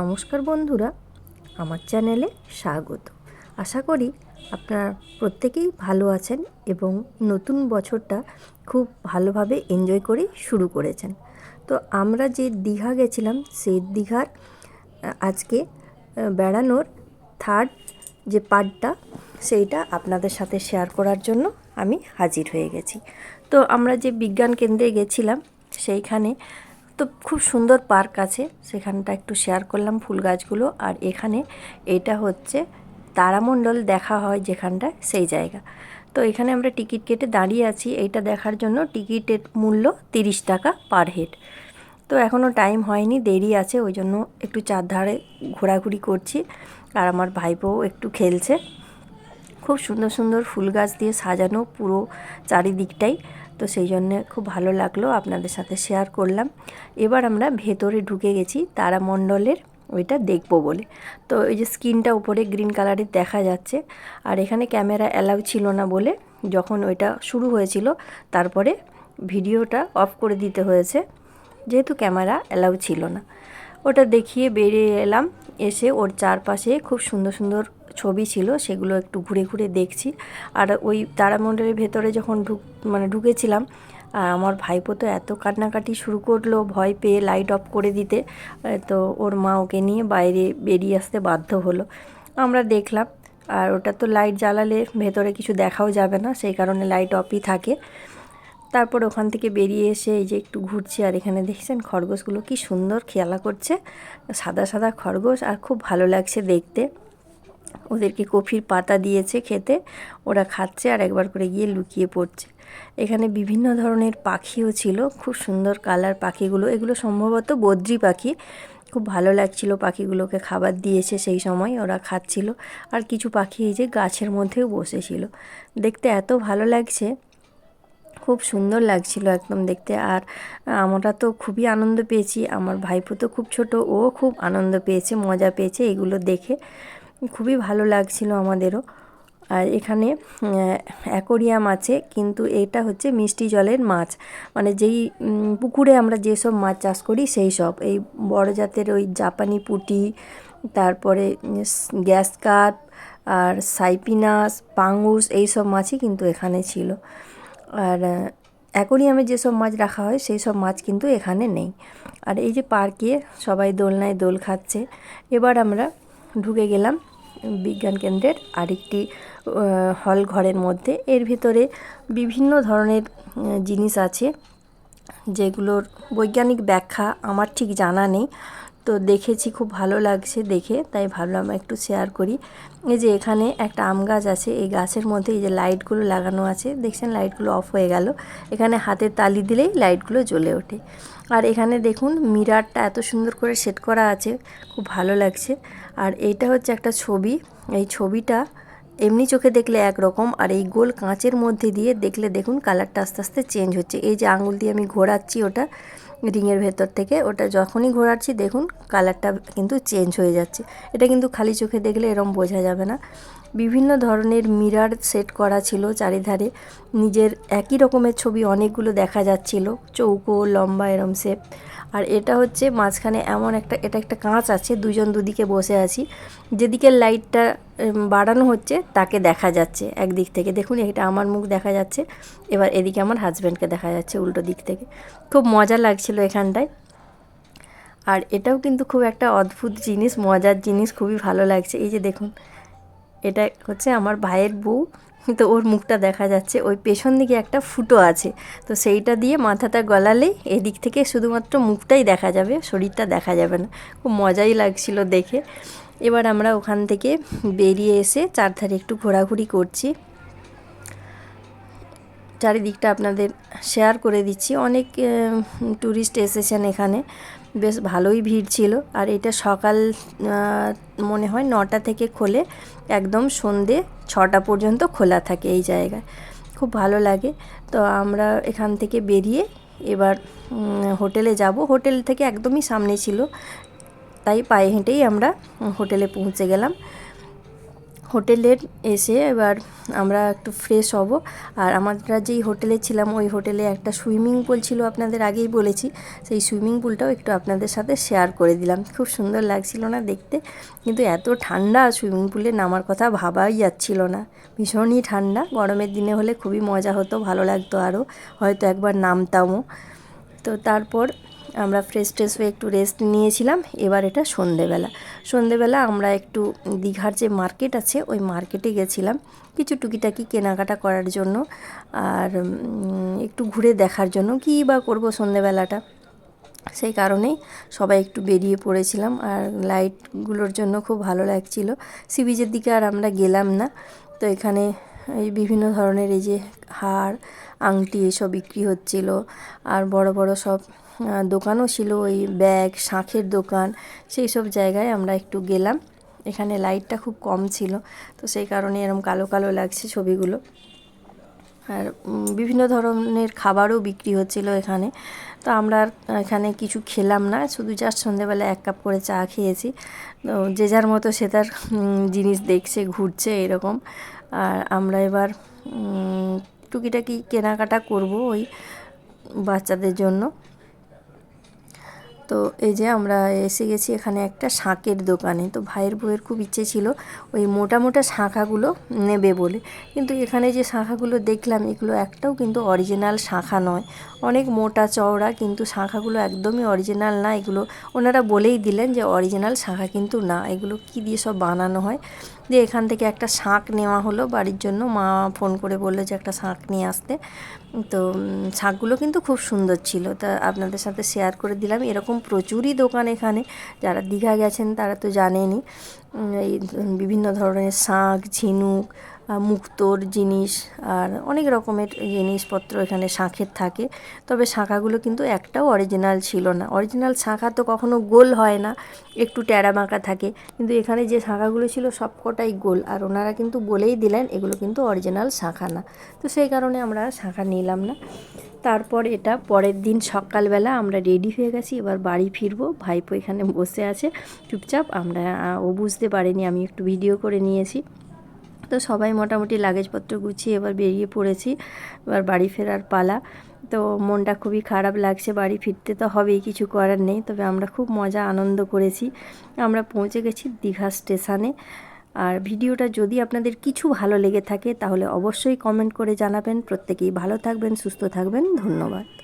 নমস্কার বন্ধুরা, আমার চ্যানেলে স্বাগত। আশা করি আপনারা প্রত্যেকেই ভালো আছেন এবং নতুন বছরটা খুব ভালোভাবে এনজয় করে শুরু করেছেন। তো আমরা যে দীঘা গেছিলাম, সেই দীঘার আজকে বেড়ানোর থার্ড যে পার্টটা, সেইটা আপনাদের সাথে শেয়ার করার জন্য আমি হাজির হয়ে গেছি। তো আমরা যে বিজ্ঞান কেন্দ্রে গেছিলাম, সেইখানে তো খুব সুন্দর পার্ক আছে, সেখানটা একটু শেয়ার করলাম ফুল গাছগুলো। আর এখানে এটা হচ্ছে তারামণ্ডল দেখা হয় যেখানটা সেই জায়গা। তো এখানে আমরা টিকিট কেটে দাঁড়িয়ে আছি, এইটা দেখার জন্য টিকিটের মূল্য তিরিশ টাকা পার হেড। তো এখনও টাইম হয়নি, দেরি আছে ওই জন্য একটু চারধারে ঘোরাঘুরি করছি। আর আমার ভাইপোও একটু খেলছে। খুব সুন্দর সুন্দর ফুল গাছ দিয়ে সাজানো পুরো চারিদিকটাই। তো সেই জন্য খুব ভালো লাগল আপনাদের সাথে শেয়ার করলাম। এবার আমরা ভেতরে ঢুকে গেছি, তারামণ্ডলের ওইটা দেখব বলে। তো এই যে স্ক্রিনটা উপরে গ্রিন কালারের দেখা যাচ্ছে। আর এখানে ক্যামেরা অ্যালাউ ছিল না বলে যখন ওইটা শুরু হয়েছিল, তারপরে ভিডিওটা অফ করে দিতে হয়েছে। যেহেতু ক্যামেরা অ্যালাউ ছিল না। ওটা দেখিয়ে বেরিয়ে এলাম, এসে ওর চারপাশে খুব সুন্দর সুন্দর ছবি ছিল, সেগুলো একটু ঘুরে ঘুরে দেখছি। আর ওই তারামণ্ডলের ভেতরে যখন ঢুক মানে ঢুকেছিলাম, আর আমার ভাইপো তো এত কান্নাকাটি শুরু করল ভয় পেয়ে লাইট অফ করে দিতে তো ওর মা ওকে নিয়ে বাইরে বেরিয়ে আসতে বাধ্য হলো। আমরা দেখলাম, আর ওটা তো লাইট জ্বালালে ভেতরে কিছু দেখাও যাবে না, সেই কারণে লাইট অফই থাকে। তারপর ওখান থেকে বেরিয়ে এসে এই যে একটু ঘুরছি আর এখানে দেখছেন খরগোশগুলো কি সুন্দর খেলা করছে। সাদা সাদা খরগোশ আর খুব ভালো লাগছে দেখতে। ওদেরকে কফির পাতা দিয়েছে খেতে, ওরা খাচ্ছে আর একবার করে গিয়ে লুকিয়ে পড়ছে। এখানে বিভিন্ন ধরনের পাখিও ছিল, খুব সুন্দর কালার পাখিগুলো। এগুলো সম্ভবত বদ্রি পাখি। খুব ভালো লাগছিল পাখিগুলোকে খাবার দিয়েছে সেই সময়, ওরা খাচ্ছিল। আর কিছু পাখি এই যে গাছের মধ্যেও বসেছিল। দেখতে এত ভালো লাগছে। খুব সুন্দর লাগছিল একদম দেখতে। আর আমরা তো খুবই আনন্দ পেয়েছি। আমার ভাইপো তো খুব ছোট, ও খুব আনন্দ পেয়েছে, মজা পেয়েছে এগুলো দেখে। খুবই ভালো লাগছিল আমাদেরও। আর এখানে অ্যাকোরিয়াম আছে, কিন্তু এটা হচ্ছে মিষ্টি জলের মাছ। মানে যেই পুকুরে আমরা যেসব মাছ চাষ করি সেই সব। এই বড় জাতের ওই জাপানি পুঁটি, তারপরে গ্যাস কাপ, আর সাইপিনাস, পাঙ্গুস এইসব মাছই কিন্তু এখানে ছিল। আর অ্যাকোরিয়ামে যেসব মাছ রাখা হয় সেই সব মাছ কিন্তু এখানে নেই। আর এই যে পার্কে সবাই দোলনায় দোল খাচ্ছে, এবার আমরা ঢুকে গেলাম বিজ্ঞান কেন্দ্রের আরেকটি হল ঘরের মধ্যে। এর ভিতরে বিভিন্ন ধরনের জিনিস আছে যেগুলোর বৈজ্ঞানিক ব্যাখ্যা আমার ঠিক জানা নেই। তো দেখেছি, খুব ভালো লাগছে দেখে, তাই ভাবলাম একটু শেয়ার করি। এই যে এখানে একটা আম গাছ আছে, এই গাছের মধ্যে এই যে লাইটগুলো লাগানো আছে, দেখছেন লাইটগুলো অফ হয়ে গেল। এখানে হাতের তালি দিলেই লাইটগুলো জ্বলে ওঠে। আর এখানে দেখুন মিরারটা এত সুন্দর করে সেট করা আছে, খুব ভালো লাগছে। আর এইটা হচ্ছে একটা ছবি, এই ছবিটা এমনি চোখে দেখলে একরকম, আর এই গোল কাঁচের মধ্যে দিয়ে দেখলে দেখুন কালারটা আস্তে আস্তে চেঞ্জ হচ্ছে। এই যে আঙুল দিয়ে আমি ঘোরাচ্ছি ওটা রিংয়ের ভেতর থেকে ওটা যখনই ঘোরাচ্ছি, দেখুন কালারটা কিন্তু চেঞ্জ হয়ে যাচ্ছে। এটা কিন্তু খালি চোখে দেখলে এরম বোঝা যাবে না। বিভিন্ন ধরনের মিরার সেট করা ছিল চারিধারে। নিজের একই রকমের ছবি অনেকগুলো দেখা যাচ্ছিল, চৌকো, লম্বা এরম শেপ আর এটা হচ্ছে মাঝখানে এমন একটা, এটা একটা কাঁচ আছে দুজন দুদিকে বসে আছি। যেদিকে লাইটটা বাড়ানো হচ্ছে, তাকে দেখা যাচ্ছে একদিক থেকে। দেখুন, এটা আমার মুখ দেখা যাচ্ছে। এবার এদিকে আমার হাজব্যান্ডকে দেখা যাচ্ছে উল্টো দিক থেকে। খুব মজা লাগছিল এখানটায়। আর এটাও কিন্তু খুব একটা অদ্ভুত জিনিস, মজার জিনিস, খুবই ভালো লাগছে। এই যে দেখুন, এটা হচ্ছে আমার ভাইয়ের বউ। তো ওর মুখটা দেখা যাচ্ছে। ওই পেছন দিকে একটা ফুটো আছে। তো সেইটা দিয়ে মাথাটা গলালেই এদিক থেকে শুধুমাত্র মুখটাই দেখা যাবে, শরীরটা দেখা যাবে না। খুব মজাই লাগছিল দেখে। এবার আমরা ওখান থেকে বেরিয়ে এসে চারধারে একটু ঘোরাঘুরি করছি। চারিদিকটা আপনাদের শেয়ার করে দিচ্ছি। অনেক ট্যুরিস্ট এসেছেন এখানে। বেশ ভালোই ভিড় ছিল। আর এটা সকাল মনে হয় নটা থেকে খোলে একদম সন্ধে ছটা পর্যন্ত খোলা থাকে এই জায়গায়। খুব ভালো লাগে। তো আমরা এখান থেকে বেরিয়ে এবার হোটেলে যাব। হোটেল থেকে একদমই সামনে ছিল। তাই পায়ে হেঁটেই আমরা হোটেলে পৌঁছে গেলাম। হোটেলের এসে এবার আমরা একটু ফ্রেশ হব। আর আমরা যেই হোটেলে ছিলাম, ওই হোটেলে একটা সুইমিং পুল ছিল আপনাদের আগেই বলেছি। সেই সুইমিং পুলটাও একটু আপনাদের সাথে শেয়ার করে দিলাম। খুব সুন্দর লাগছিল না দেখতে। কিন্তু এত ঠান্ডা সুইমিং পুলে নামার কথা ভাবাই যাচ্ছিল না। ভীষণই ঠান্ডা। গরমের দিনে হলে খুবই মজা হতো, ভালো লাগতো আরও হয়তো একবার নামতামও। তো তারপর আমরা ফ্রেশ ট্রেশ হয়ে একটু রেস্ট নিয়েছিলাম। এবার এটা সন্ধেবেলা। সন্ধেবেলা আমরা একটু দীঘার যে মার্কেট আছে, ওই মার্কেটে গেছিলাম। কিছু টুকিটাকি কেনাকাটা করার জন্য আর একটু ঘুরে দেখার জন্য। কী বা করব সন্ধেবেলাটা? সেই কারণেই সবাই একটু বেরিয়ে পড়েছিলাম আর লাইটগুলোর জন্য খুব ভালো লাগছিল। সি বিচের দিকে আর আমরা গেলাম না। তো এখানে এই বিভিন্ন ধরনের এই যে হার আংটি এসব বিক্রি হচ্ছিল। আর বড় বড় সব দোকানও ছিল, ওই ব্যাগ, শাঁখের দোকান, সেই সব জায়গায় আমরা একটু গেলাম। এখানে লাইটটা খুব কম ছিল, তো সেই কারণে এরকম কালো কালো লাগছে ছবিগুলো। আর বিভিন্ন ধরনের খাবারও বিক্রি হচ্ছিল এখানে। তো আমরা এখানে কিছু খেলাম না, শুধু জাস্ট সন্ধেবেলা এক কাপ করে চা খেয়েছি। তো যে যার মতো সে তার জিনিস দেখছে, ঘুরছে এরকম। আর আমরা এবার টুকিটাকি কেনাকাটা করব ওই বাচ্চাদের জন্য। তো এই যে আমরা এসে গেছি এখানে একটা শাঁখের দোকানে। তো ভাইয়ের বউয়ের খুব ইচ্ছে ছিল ওই মোটা মোটা শাঁখাগুলো নেবে বলে। কিন্তু এখানে যে শাঁখাগুলো দেখলাম, এগুলো একটাও কিন্তু অরিজিনাল শাঁখা নয়। অনেক মোটা চওড়া, কিন্তু শাঁখাগুলো একদমই অরিজিনাল না। এগুলো ওনারা বলেই দিলেন যে অরিজিনাল শাঁখা কিন্তু না। এগুলো কি দিয়ে সব বানানো হয়? যে এখান থেকে একটা শাঁখ নেওয়া হলো বাড়ির জন্য। মা ফোন করে বলল যে একটা শাঁখ নিয়ে আসতে। তো শাঁকগুলো শাঁখগুলো কিন্তু খুব সুন্দর ছিল। তা আপনাদের সাথে শেয়ার করে দিলাম। এরকম প্রচুরই দোকান এখানে। যারা দীঘা গেছেন তারা তো জানেনি এই বিভিন্ন ধরনের শাঁখ, ঝিনুক মুক্তোর জিনিস আর অনেক রকমের জিনিসপত্র এখানে শাঁখের থাকে। তবে শাঁখাগুলো কিন্তু একটাও অরিজিনাল ছিল না। অরিজিনাল শাঁখা তো কখনো গোল হয় না, একটু ট্যাড়া বাঁকা থাকে। কিন্তু এখানে যে শাঁখাগুলো ছিল সবকটাই গোল আর ওনারা কিন্তু বলেই দিলেন এগুলো কিন্তু অরিজিনাল শাঁখা না। তো সেই কারণে আমরা শাঁখা নিলাম না। তারপর এটা পরের দিন সকালবেলা আমরা রেডি হয়ে গেছি, এবার বাড়ি ফিরবো। ভাইপো এখানে বসে আছে। চুপচাপ আমরা ও বুঝতে পারিনি, আমি একটু ভিডিও করে নিয়েছি। তো সবাই মোটামুটি লাগেজপত্র গুছিয়ে এবার বেরিয়ে পড়েছি। এবার বাড়ি ফেরার পালা। তো মনটা খুবই খারাপ লাগছে, বাড়ি ফিরতে তো হবেই, কিছু করার নেই। তবে আমরা খুব মজা, আনন্দ করেছি। আমরা পৌঁছে গেছি দীঘা স্টেশনে। আর ভিডিওটা যদি আপনাদের কিছু ভালো লেগে থাকে, তাহলে অবশ্যই কমেন্ট করে জানাবেন। প্রত্যেকেই ভালো থাকবেন, সুস্থ থাকবেন। ধন্যবাদ।